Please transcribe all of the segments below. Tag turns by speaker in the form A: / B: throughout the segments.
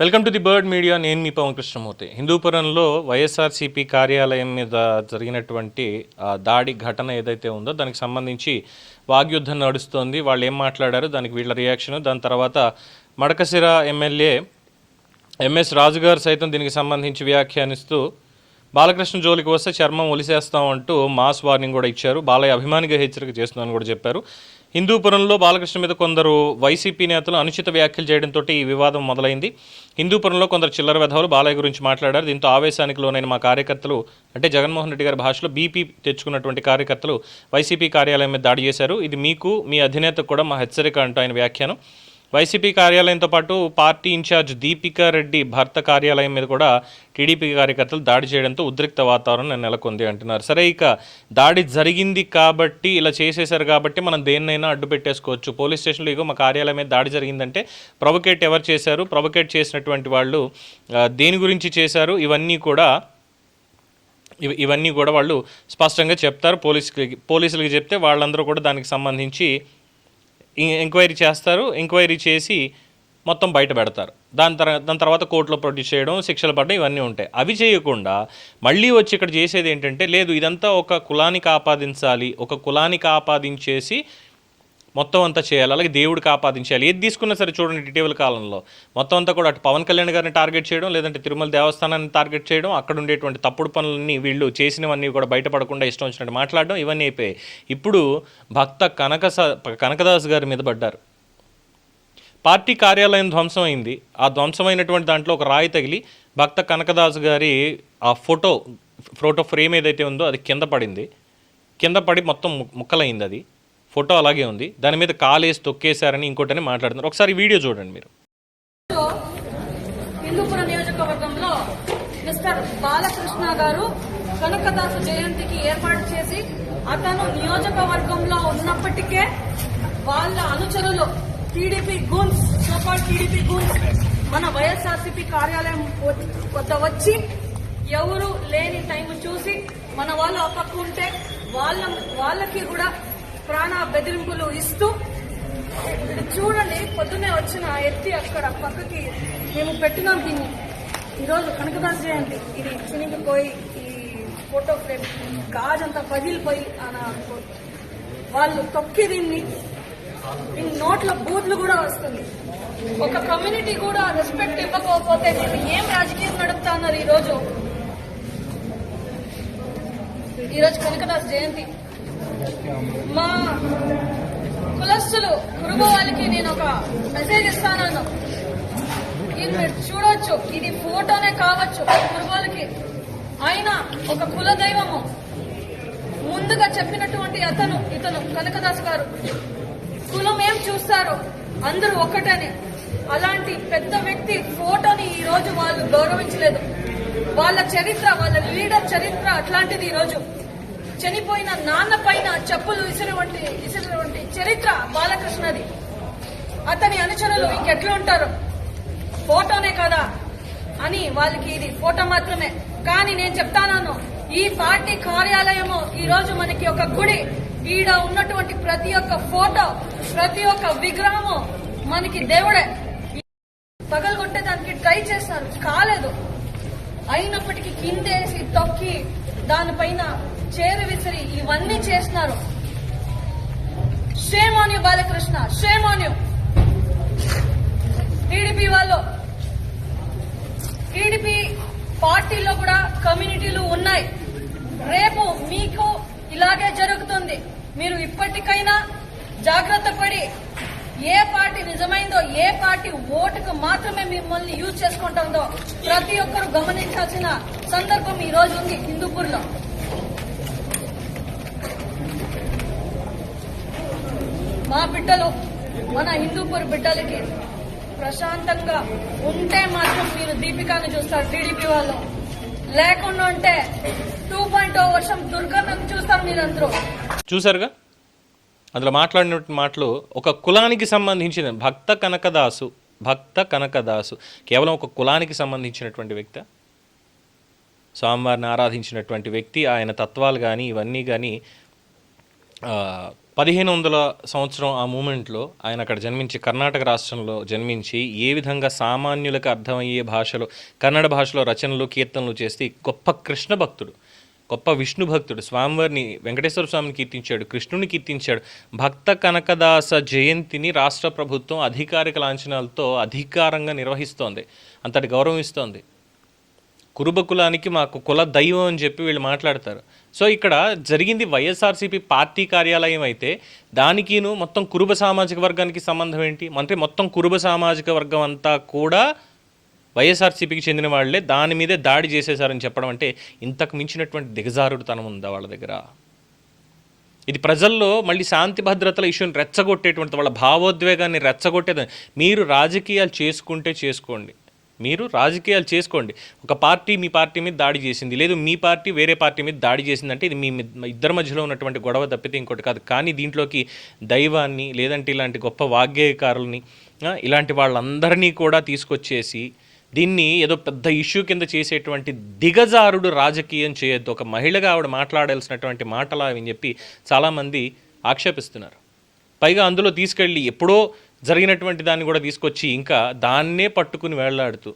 A: Welcome to the bird media. నేను మీ పవన్ కృష్ణమూర్తి. హిందూపురంలో వైఎస్ఆర్సీపీ కార్యాలయం మీద జరిగినటువంటి దాడి ఘటన ఏదైతే ఉందో దానికి సంబంధించి వాగ్యుద్ధం నడుస్తోంది. వాళ్ళు ఏం మాట్లాడారు దానికి వీళ్ళ రియాక్షన్ దాని తర్వాత మడకసిర ఎమ్మెల్యే ఎంఎస్ రాజు గారు సైతం దీనికి సంబంధించి వ్యాఖ్యానిస్తూ బాలకృష్ణ జోలికి వస్తే చర్మం ఒలిసేస్తాం అంటూ మాస్ వార్నింగ్ కూడా ఇచ్చారు. బాలయ్య అభిమానిగా హెచ్చరిక చేస్తున్నాను కూడా చెప్పారు. హిందూపురంలో బాలకృష్ణ మీద కొందరు వైసీపీ నేతలు అనుచిత వ్యాఖ్యలు చేయడంతో ఈ వివాదం మొదలైంది. హిందూపురంలో కొందరు చిల్లర వెధవులు బాలయ్య గురించి మాట్లాడారు. దీంతో ఆవేశానికి లోనైన మా కార్యకర్తలు అంటే జగన్మోహన్ రెడ్డి గారి భాషలో బీపీ తెచ్చుకున్నటువంటి కార్యకర్తలు వైసీపీ కార్యాలయం మీద దాడి చేశారు. ఇది మీకు మీ అధినేతకు కూడా మా హెచ్చరిక అంటూ ఆయన వ్యాఖ్యానం. వైసీపీ కార్యాలయంతో పాటు పార్టీ ఇన్ఛార్జ్ దీపికా రెడ్డి భర్త కార్యాలయం మీద కూడా టీడీపీ కార్యకర్తలు దాడి చేయడంతో ఉద్రిక్త వాతావరణం నెలకొంది అంటున్నారు. సరే ఇక దాడి జరిగింది కాబట్టి ఇలా చేసేశారు కాబట్టి మనం దేన్నైనా అడ్డు పెట్టేసుకోవచ్చు. పోలీస్ స్టేషన్లో ఇగో మా కార్యాలయం మీద దాడి జరిగిందంటే ప్రొవకేట్ ఎవరు చేశారు? ప్రొవకేట్ చేసినటువంటి వాళ్ళు దేని గురించి చేశారు? ఇవన్నీ కూడా ఇవన్నీ కూడా వాళ్ళు స్పష్టంగా చెప్తారు. పోలీసులకి పోలీసులకి చెప్తే వాళ్ళందరూ కూడా దానికి సంబంధించి ఎంక్వైరీ చేస్తారు. ఎంక్వైరీ చేసి మొత్తం బయట పెడతారు. దాని తర్వాత దాని తర్వాత కోర్టులో ప్రొడ్యూస్ చేయడం శిక్షలు పడడం ఇవన్నీ ఉంటాయి. అవి చేయకుండా మళ్ళీ వచ్చి ఇక్కడ చేసేది ఏంటంటే లేదు ఇదంతా ఒక కులానికి ఆపాదించాలి ఒక కులానికి ఆపాదించేసి మొత్తం అంతా చేయాలి. అలాగే దేవుడికి ఆపాదించాలి ఏది తీసుకున్నా సరే చూడండి ఇటీవల కాలంలో మొత్తం అంతా కూడా అటు పవన్ కళ్యాణ్ గారిని టార్గెట్ చేయడం లేదంటే తిరుమల దేవస్థానాన్ని టార్గెట్ చేయడం అక్కడ ఉండేటువంటి తప్పుడు పనులన్నీ వీళ్ళు చేసినవన్నీ కూడా బయటపడకుండా ఇష్టం వచ్చినట్టు మాట్లాడడం ఇవన్నీ అయిపోయాయి. ఇప్పుడు భక్త కనక కనకదాస్ గారి మీద పడ్డారు. పార్టీ కార్యాలయం ధ్వంసం అయింది. ఆ ధ్వంసమైనటువంటి దాంట్లో ఒక రాయి తగిలి భక్త కనకదాస్ గారి ఆ ఫోటో ఫోటో ఫ్రేమ్ ఏదైతే ఉందో అది కింద పడింది. కింద పడి మొత్తం ము- ముక్కలైంది అది. ఫోటో అలాగే ఉంది. దాని మీద కాలేసి తొక్కేశారని ఇంకోటని మాట్లాడుతున్నారు. ఒకసారి వీడియో చూడండి మీరు.
B: హిందూపురం నియోజకవర్గంలో మిస్టర్ బాలకృష్ణ గారు కనకదాసు జయంతికి ఏర్పాటు చేసి అతను నియోజకవర్గంలో ఉన్నప్పటికే వాళ్ళ అనుచరులు టీడీపీ గూన్స్ సోపాల్ టీడీపీ గూన్స్ మన వైఎస్ఆర్సీపీ కార్యాలయం వద్ద వచ్చి ఎవరు లేని టైం చూసి మన వాళ్ళు ఆ ఉంటే వాళ్ళ వాళ్ళకి కూడా ప్రాణ బెదిరింపులు ఇస్తూ చూడండి పొద్దున్నే వచ్చిన ఎత్తి అక్కడ పక్కకి మేము పెట్టినాం దీన్ని. ఈరోజు కనకదాస్ జయంతి. ఇది చినిగిపోయి ఈ ఫోటో ఫ్రేమ్ గాజంతా పగిలిపోయి అనుకో వాళ్ళు తొక్కి దీన్ని. దీని నోట్ల బూత్లు కూడా వస్తుంది. ఒక కమ్యూనిటీ కూడా రెస్పెక్ట్ ఇవ్వకపోతే నేను ఏం రాజకీయం నడుపుతా అన్నారు ఈరోజు. ఈరోజు కనకదాస్ జయంతి. మా కులస్తులు కురుగు వాళ్ళకి నేను ఒక మెసేజ్ ఇస్తాను ఇది మీరు చూడొచ్చు ఇది ఫోటోనే కావచ్చు కురుగోలకి ఆయన ఒక కుల దైవము ముందుగా చెప్పినటువంటి అతను ఇతను కనకదాస్ గారు. కులం ఏం చూస్తారు? అందరూ ఒక్కటని అలాంటి పెద్ద వ్యక్తి ఫోటోని ఈ రోజు వాళ్ళు గౌరవించలేదు. వాళ్ళ చరిత్ర వాళ్ళ లీడర్ చరిత్ర అట్లాంటిది ఈ రోజు. చనిపోయిన నాన్న పైన చెప్పులు విసిరివంటి విసిరివంటి చరిత్ర బాలకృష్ణది. అతని అనుచరులు ఇంకెట్లా ఉంటారు? ఫోటోనే కదా అని వాళ్ళకి ఇది ఫోటో మాత్రమే. కానీ నేను చెప్తాను ఈ పార్టీ కార్యాలయము ఈ రోజు మనకి ఒక గుడి. ఈడ ఉన్నటువంటి ప్రతి ఒక్క ఫోటో ప్రతి ఒక్క విగ్రహము మనకి దేవుడే. పగలగొట్టే దానికి ట్రై చేస్తారు కాలేదు. అయినప్పటికీ కిందేసి తొక్కి దానిపైన చేరు విసిరి ఇవన్నీ చేస్తున్నారు. Shame on you Balakrishna. Shame on you TDP వాళ్ళు టీడీపీ పార్టీలో కూడా కమ్యూనిటీలు ఉన్నాయి. రేపు మీకు ఇలాగే జరుగుతుంది. మీరు ఇప్పటికైనా జాగ్రత్త పడి ఏ పార్టీ నిజమైందో ఏ పార్టీ ఓటుకు మాత్రమే మిమ్మల్ని యూజ్ చేసుకుంటుందో ప్రతి ఒక్కరు గమనించాల్సిన సందర్భం ఈ రోజు ఉంది హిందూపూర్లో. మా బిడ్డలు మన హిందూపూర్ బిడ్డలకి ప్రశాంతంగా ఉంటే మాత్రం మీరు దీపికాను చూస్తారు టీడీపీ వాళ్ళు. లేకుండా ఉంటే టూ పాయింట్ వర్షం దుర్గన్నను చూస్తారు మీరందరూ.
A: చూసారుగా అందులో మాట్లాడిన మాటలు ఒక కులానికి సంబంధించిన భక్త కనకదాసు భక్త కనకదాసు కేవలం ఒక కులానికి సంబంధించినటువంటి వ్యక్తి స్వామివారిని ఆరాధించినటువంటి వ్యక్తి ఆయన తత్వాలు కానీ ఇవన్నీ కానీ పదిహేను వందల సంవత్సరం ఆ మూమెంట్లో ఆయన అక్కడ జన్మించి కర్ణాటక రాష్ట్రంలో జన్మించి ఏ విధంగా సామాన్యులకు అర్థమయ్యే భాషలో కన్నడ భాషలో రచనలు కీర్తనలు చేసి గొప్ప కృష్ణ భక్తుడు గొప్ప విష్ణు భక్తుడు. స్వామివారిని వెంకటేశ్వర స్వామిని కీర్తించాడు కృష్ణుని కీర్తించాడు. భక్త కనకదాస జయంతిని రాష్ట్ర ప్రభుత్వం అధికారిక లాంఛనాలతో అధికారంగా నిర్వహిస్తోంది. అంతటి గౌరవం ఇస్తోంది. కురుబ కులానికి మాకు కుల దైవం అని చెప్పి వీళ్ళు మాట్లాడతారు. సో ఇక్కడ జరిగింది వైఎస్ఆర్సీపీ పార్టీ కార్యాలయం అయితే దానికిను మొత్తం కురుబ సామాజిక వర్గానికి సంబంధం ఏంటి? అంటే మొత్తం కురుబ సామాజిక వర్గం అంతా కూడా వైఎస్ఆర్సీపీకి చెందిన వాళ్ళే దాని మీదే దాడి చేసేశారని చెప్పడం అంటే ఇంతకు మించినటువంటి దిగజారుడుతనం ఉందా వాళ్ళ దగ్గర? ఇది ప్రజల్లో మళ్ళీ శాంతి భద్రతల ఇష్యూని రెచ్చగొట్టేటువంటి వాళ్ళ భావోద్వేగాన్ని రెచ్చగొట్టేది మీరు రాజకీయాలు చేసుకుంటే చేసుకోండి. మీరు రాజకీయాలు చేసుకోండి. ఒక పార్టీ మీ పార్టీ మీద దాడి చేసింది. లేదు మీ పార్టీ వేరే పార్టీ మీద దాడి చేసిందంటే ఇది మీ ఇద్దరి మధ్యలో ఉన్నటువంటి గొడవ తప్పితే ఇంకోటి కాదు. కానీ దీంట్లోకి దైవాన్ని లేదంటే ఇలాంటి గొప్ప వాగ్గేయకారుల్ని ఇలాంటి వాళ్ళందరినీ కూడా తీసుకొచ్చేసి దీన్ని ఏదో పెద్ద ఇష్యూ కింద చేసేటువంటి దిగజారుడు రాజకీయం చేయొద్దు. ఒక మహిళగా ఆవిడ మాట్లాడాల్సినటువంటి మాటలా అని చెప్పి చాలామంది ఆక్షేపిస్తున్నారు. పైగా అందులో తీసుకెళ్ళి ఎప్పుడో జరిగినటువంటి దాన్ని కూడా తీసుకొచ్చి ఇంకా దాన్నే పట్టుకుని వేళ్ళాడుతూ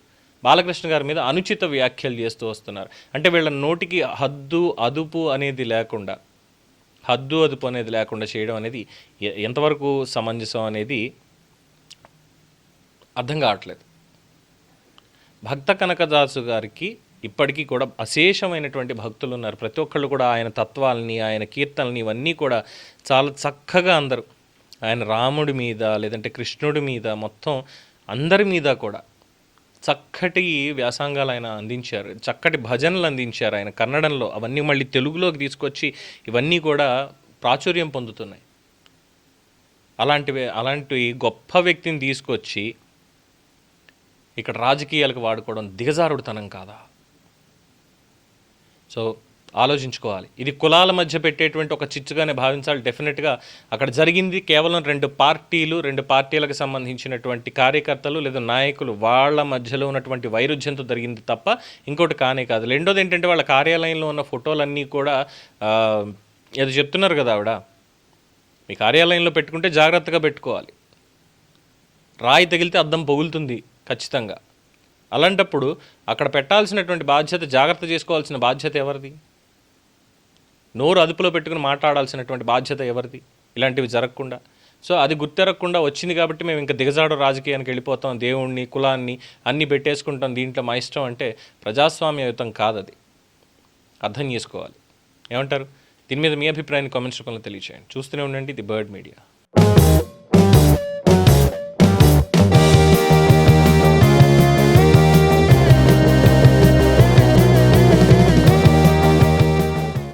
A: బాలకృష్ణ గారి మీద అనుచిత వ్యాఖ్యలు చేస్తూ వస్తున్నారు. అంటే వీళ్ళ నోటికి హద్దు అదుపు అనేది లేకుండా హద్దు అదుపు అనేది లేకుండా చేయడం అనేది ఎంతవరకు సమంజసం అనేది అర్థం కావట్లేదు. భక్త కనకదాసు గారికి ఇప్పటికీ కూడా అశేషమైనటువంటి భక్తులు ఉన్నారు ప్రతి ఒక్కళ్ళు కూడా ఆయన తత్వాలని ఆయన కీర్తనల్ని ఇవన్నీ కూడా చాలా చక్కగా అందరూ ఆయన రాముడి మీద లేదంటే కృష్ణుడి మీద మొత్తం అందరి మీద కూడా చక్కటి వ్యాసంగాలు ఆయన అందించారు. చక్కటి భజనలు అందించారు ఆయన కన్నడంలో. అవన్నీ మళ్ళీ తెలుగులోకి తీసుకొచ్చి ఇవన్నీ కూడా ప్రాచుర్యం పొందుతున్నాయి. అలాంటివి అలాంటి గొప్ప వ్యక్తిని తీసుకొచ్చి ఇక్కడ రాజకీయాలకు వాడుకోవడం దిగజారుడుతనం కాదా? సో ఆలోచించుకోవాలి. ఇది కులాల మధ్య పెట్టేటువంటి ఒక చిచ్చుగానే భావించాలి. డెఫినెట్గా అక్కడ జరిగింది కేవలం రెండు పార్టీలు రెండు పార్టీలకు సంబంధించినటువంటి కార్యకర్తలు లేదా నాయకులు వాళ్ళ మధ్యలో ఉన్నటువంటి వైరుధ్యంతో జరిగింది తప్ప ఇంకోటి కానే కాదు. రెండోది ఏంటంటే వాళ్ళ కార్యాలయంలో ఉన్న ఫోటోలన్నీ కూడా ఏదో చెప్తున్నారు కదా ఆవిడ. మీ కార్యాలయంలో పెట్టుకుంటే జాగ్రత్తగా పెట్టుకోవాలి. రాయి తగిలితే అద్దం పొగులుతుంది ఖచ్చితంగా. అలాంటప్పుడు అక్కడ పెట్టాల్సినటువంటి బాధ్యత జాగ్రత్త చేసుకోవాల్సిన బాధ్యత ఎవరిది? నోరు అదుపులో పెట్టుకుని మాట్లాడాల్సినటువంటి బాధ్యత ఎవరిది? ఇలాంటివి జరగకుండా. సో అది గుర్తెరగకుండా వచ్చింది కాబట్టి మేము ఇంకా దిగజాడు రాజకీయానికి వెళ్ళిపోతాం. దేవుణ్ణి కులాన్ని అన్ని పెట్టేసుకుంటాం. దీంట్లో మా ఇష్టం అంటే ప్రజాస్వామ్యయుతం కాదది. అర్థం చేసుకోవాలి. ఏమంటారు? దీని మీద మీ అభిప్రాయాన్ని కామెంట్స్ రూపంలో తెలియచేయండి. చూస్తూనే ఉండండి ది బర్డ్ మీడియా.